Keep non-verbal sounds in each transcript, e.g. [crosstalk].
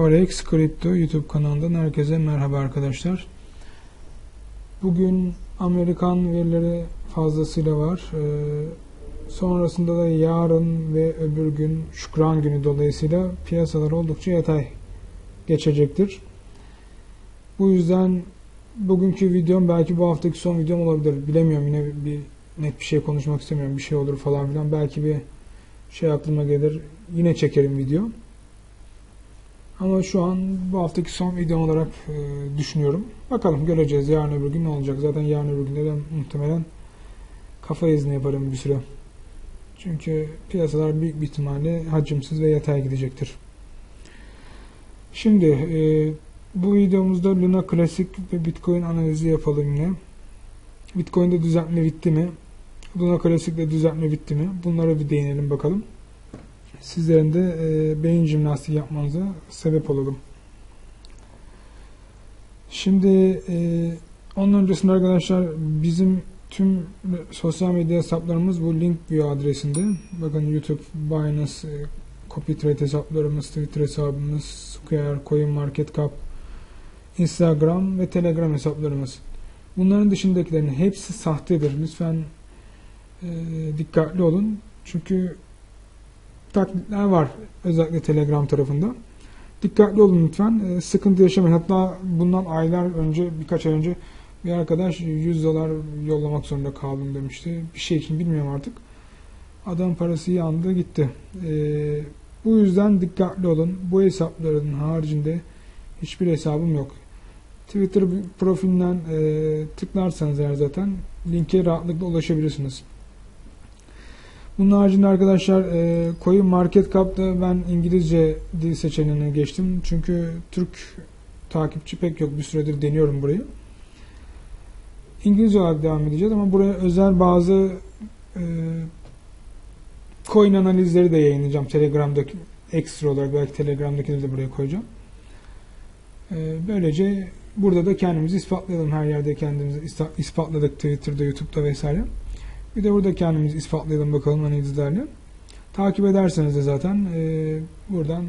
Forex Crypto YouTube kanalından herkese merhaba arkadaşlar. Bugün Amerikan verileri fazlasıyla var. Ee, sonrasında da yarın ve öbür gün Şükran günü dolayısıyla piyasalar oldukça yatay geçecektir. Bu yüzden bugünkü videom belki bu haftaki son videom olabilir. Bilemiyorum yine bir net bir şey konuşmak istemiyorum. Bir şey olur falan filan. Belki bir şey aklıma gelir. Yine çekerim video. Ama şu an bu haftaki son video olarak e, düşünüyorum. Bakalım göreceğiz yarın öbür gün ne olacak. Zaten yarın öbür günde de muhtemelen kafa izni yaparım bir süre. Çünkü piyasalar büyük bir ihtimalle hacimsiz ve yatay gidecektir. Şimdi e, bu videomuzda Luna Klasik ve Bitcoin analizi yapalım yine. Bitcoin'de düzeltme bitti mi? Luna Klasik'te düzeltme bitti mi? Bunlara bir değinelim bakalım sizlerin de e, beyin jimnastiği yapmanıza sebep olalım. Şimdi e, onun öncesinde arkadaşlar bizim tüm sosyal medya hesaplarımız bu Linkview adresinde. Bakın YouTube, Binance, e, CopyTrade hesaplarımız, Twitter hesabımız, Square, CoinMarketCap, Instagram ve Telegram hesaplarımız. Bunların dışındakilerin hepsi sahtedir. Lütfen e, dikkatli olun. Çünkü taklitler var. Özellikle Telegram tarafında. Dikkatli olun lütfen. E, sıkıntı yaşamayın. Hatta bundan aylar önce, birkaç ay önce bir arkadaş 100 dolar yollamak zorunda kaldım demişti. Bir şey için bilmiyorum artık. Adam parası yandı gitti. E, bu yüzden dikkatli olun. Bu hesapların haricinde hiçbir hesabım yok. Twitter profilinden e, tıklarsanız eğer zaten linke rahatlıkla ulaşabilirsiniz. Bunun haricinde arkadaşlar e, Coin Market Cap'ta ben İngilizce dil seçeneğine geçtim. Çünkü Türk takipçi pek yok. Bir süredir deniyorum burayı. İngilizce olarak devam edeceğiz ama buraya özel bazı e, coin analizleri de yayınlayacağım. Telegram'daki ekstra olarak belki Telegram'dakileri de buraya koyacağım. E, böylece burada da kendimizi ispatlayalım. Her yerde kendimizi ispatladık. Twitter'da, YouTube'da vesaire. Bir de burada kendimizi ispatlayalım bakalım analizlerle. Takip ederseniz de zaten e, buradan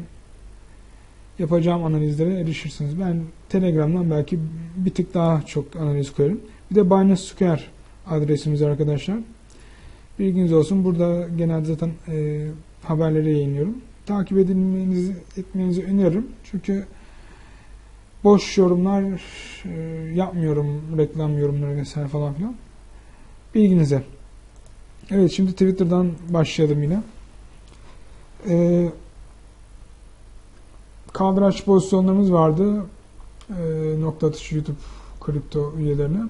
yapacağım analizlere erişirsiniz. Ben Telegram'dan belki bir tık daha çok analiz koyarım. Bir de Binance Square adresimiz arkadaşlar. Bilginiz olsun. Burada genelde zaten e, haberleri yayınlıyorum. Takip edilmenizi, etmenizi öneririm. Çünkü boş yorumlar e, yapmıyorum. Reklam yorumları vesaire falan filan. Bilginize. Evet şimdi Twitter'dan başlayalım yine. Ee, kaldıraç pozisyonlarımız vardı. Ee, nokta atışı YouTube kripto üyelerine.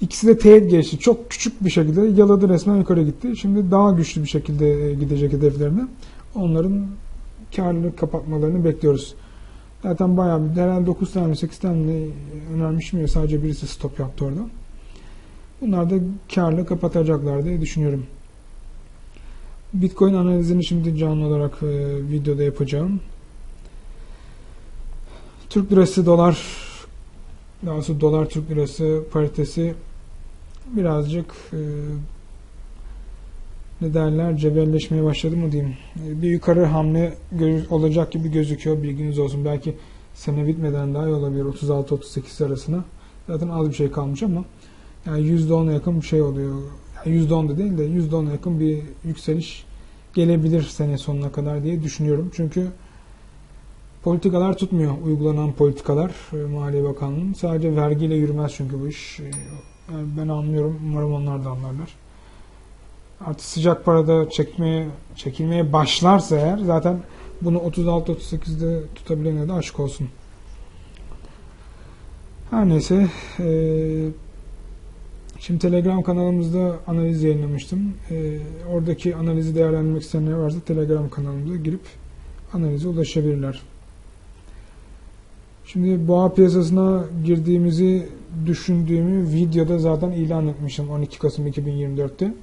İkisi de teğet geçti. Çok küçük bir şekilde yaladı resmen yukarı gitti. Şimdi daha güçlü bir şekilde gidecek hedeflerine. Onların karlılık kapatmalarını bekliyoruz. Zaten bayağı bir herhalde 9 tane 8 tane önermiş mi? Sadece birisi stop yaptı orada. Bunlar da karlı kapatacaklar diye düşünüyorum. Bitcoin analizini şimdi canlı olarak e, videoda yapacağım. Türk lirası dolar daha doğrusu dolar Türk lirası paritesi birazcık e, ne derler cebelleşmeye başladı mı diyeyim. E, bir yukarı hamle olacak gibi gözüküyor. Bilginiz olsun. Belki sene bitmeden daha iyi olabilir 36-38 arasına. Zaten az bir şey kalmış ama yani %10'a yakın bir şey oluyor. Yani %10 da değil de %10'a yakın bir yükseliş gelebilir sene sonuna kadar diye düşünüyorum. Çünkü politikalar tutmuyor uygulanan politikalar e, Maliye Bakanlığı'nın. Sadece vergiyle yürümez çünkü bu iş. E, yani ben anlıyorum. Umarım onlar da anlarlar. Artık sıcak parada çekmeye çekilmeye başlarsa eğer zaten bunu 36-38'de tutabilene de aşk olsun. Her neyse eee Şimdi Telegram kanalımızda analiz yayınlamıştım. Ee, oradaki analizi değerlendirmek isteyenler varsa Telegram kanalımıza girip analize ulaşabilirler. Şimdi boğa piyasasına girdiğimizi düşündüğümü videoda zaten ilan etmişim 12 Kasım 2024'te.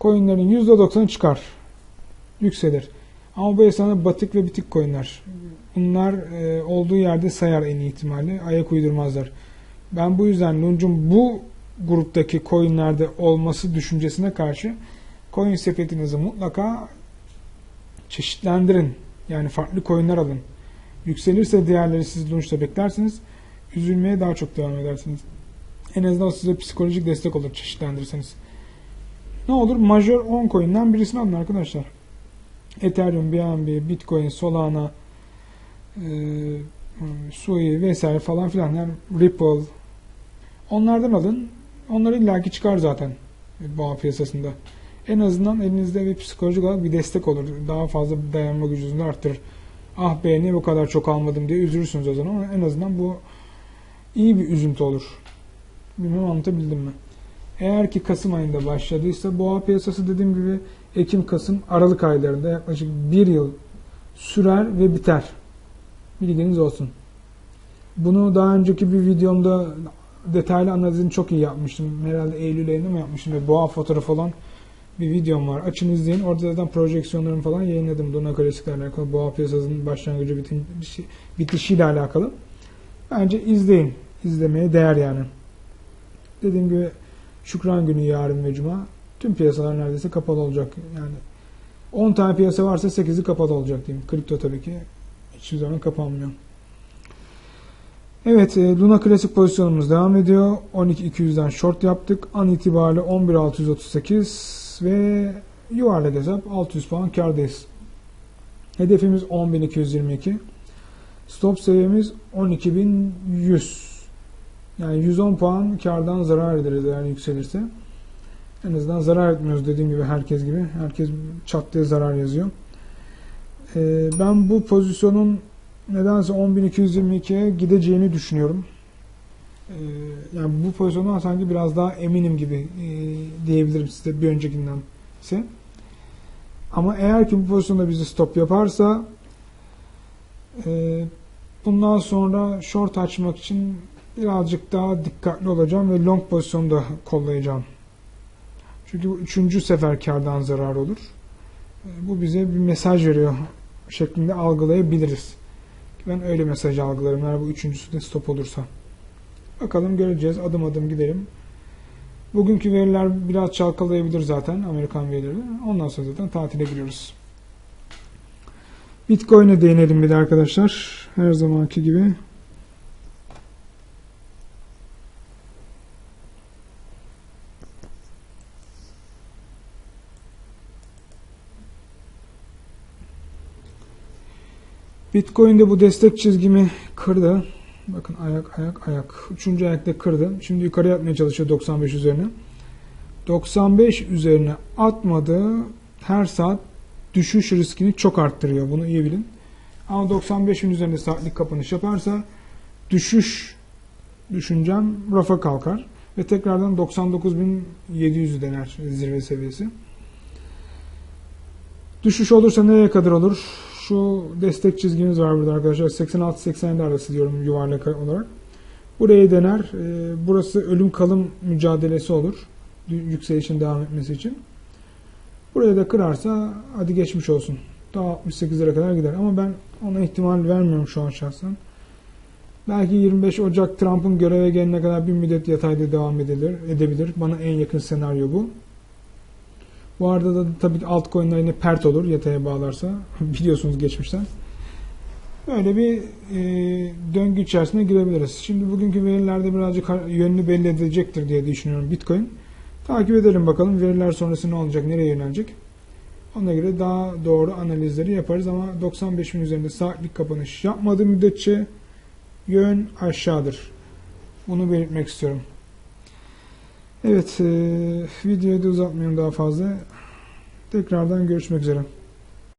Coinlerin %90'ı çıkar. Yükselir. Ama bu esnada batık ve bitik coinler. Bunlar e, olduğu yerde sayar en ihtimalle. Ayak uydurmazlar. Ben bu yüzden Lunch'un bu gruptaki coinlerde olması düşüncesine karşı coin sepetinizi mutlaka çeşitlendirin. Yani farklı coinler alın. Yükselirse değerleri siz Lunch'ta beklersiniz. Üzülmeye daha çok devam edersiniz. En azından size psikolojik destek olur çeşitlendirirseniz. Ne olur? Major 10 coin'den birisini alın arkadaşlar. Ethereum, BNB, Bitcoin, Solana, e, Sui vesaire falan filan. Yani Ripple. Onlardan alın. Onlar illaki çıkar zaten boğa piyasasında. En azından elinizde bir psikolojik olarak bir destek olur. Daha fazla dayanma gücünüzü arttırır. Ah be niye bu kadar çok almadım diye üzülürsünüz o zaman ama en azından bu iyi bir üzüntü olur. Bilmem anlatabildim mi? Eğer ki Kasım ayında başladıysa boğa piyasası dediğim gibi Ekim, Kasım, Aralık aylarında yaklaşık bir yıl sürer ve biter. Bilginiz olsun. Bunu daha önceki bir videomda detaylı analizini çok iyi yapmıştım. Herhalde Eylül ayında mı yapmıştım ve boğa fotoğrafı olan bir videom var. Açın izleyin. Orada zaten projeksiyonlarımı falan yayınladım. Dona klasiklerle alakalı, boğa piyasasının başlangıcı bitim, bitişiyle alakalı. Bence izleyin. İzlemeye değer yani. Dediğim gibi Şükran günü yarın ve cuma. Tüm piyasalar neredeyse kapalı olacak. Yani 10 tane piyasa varsa 8'i kapalı olacak diyeyim. Kripto tabii ki hiçbir zaman kapanmıyor. Evet, e, Luna klasik pozisyonumuz devam ediyor. 12.200'den short yaptık. An itibariyle 11.638 ve yuvarlak hesap 600 puan kardayız. Hedefimiz 10.222. Stop seviyemiz 12.100. Yani 110 puan kardan zarar ederiz eğer yükselirse. En azından zarar etmiyoruz dediğim gibi herkes gibi. Herkes çat diye zarar yazıyor. Ee, ben bu pozisyonun nedense 10.222'ye gideceğini düşünüyorum. Ee, yani bu pozisyondan sanki biraz daha eminim gibi e, diyebilirim size bir öncekinden ise. Ama eğer ki bu pozisyonda bizi stop yaparsa e, bundan sonra short açmak için birazcık daha dikkatli olacağım ve long pozisyonu da kollayacağım. Çünkü bu üçüncü sefer kardan zarar olur. E, bu bize bir mesaj veriyor şeklinde algılayabiliriz. Ben öyle mesaj algılarım eğer bu üçüncüsü de stop olursa. Bakalım göreceğiz. Adım adım gidelim. Bugünkü veriler biraz çalkalayabilir zaten Amerikan verileri. Ondan sonra zaten tatile giriyoruz. Bitcoin'e değinelim bir de arkadaşlar. Her zamanki gibi. Bitcoin'de bu destek çizgimi kırdı. Bakın ayak ayak ayak. Üçüncü ayakta kırdı. Şimdi yukarı atmaya çalışıyor 95 üzerine. 95 üzerine atmadı. Her saat düşüş riskini çok arttırıyor. Bunu iyi bilin. Ama 95'in üzerinde saatlik kapanış yaparsa düşüş düşüncem rafa kalkar. Ve tekrardan 99.700'ü dener zirve seviyesi. Düşüş olursa nereye kadar olur? Şu destek çizgimiz var burada arkadaşlar. 86-87 arası diyorum yuvarlak olarak. Burayı dener. Ee, burası ölüm kalım mücadelesi olur. Yükselişin devam etmesi için. Burayı da kırarsa hadi geçmiş olsun. Daha 68'lere kadar gider. Ama ben ona ihtimal vermiyorum şu an şahsen. Belki 25 Ocak Trump'ın göreve gelene kadar bir müddet yatayda devam edilir, edebilir. Bana en yakın senaryo bu. Bu arada da tabii altcoin'ler yine pert olur yataya bağlarsa. [laughs] Biliyorsunuz geçmişten. Böyle bir e, döngü içerisine girebiliriz. Şimdi bugünkü verilerde birazcık yönünü belli edecektir diye düşünüyorum Bitcoin. Takip edelim bakalım veriler sonrası ne olacak, nereye yönelecek. Ona göre daha doğru analizleri yaparız ama 95 bin üzerinde saatlik kapanış yapmadığı müddetçe yön aşağıdır. Bunu belirtmek istiyorum. Evet, e, videoyu da uzatmayayım daha fazla. Tekrardan görüşmek üzere.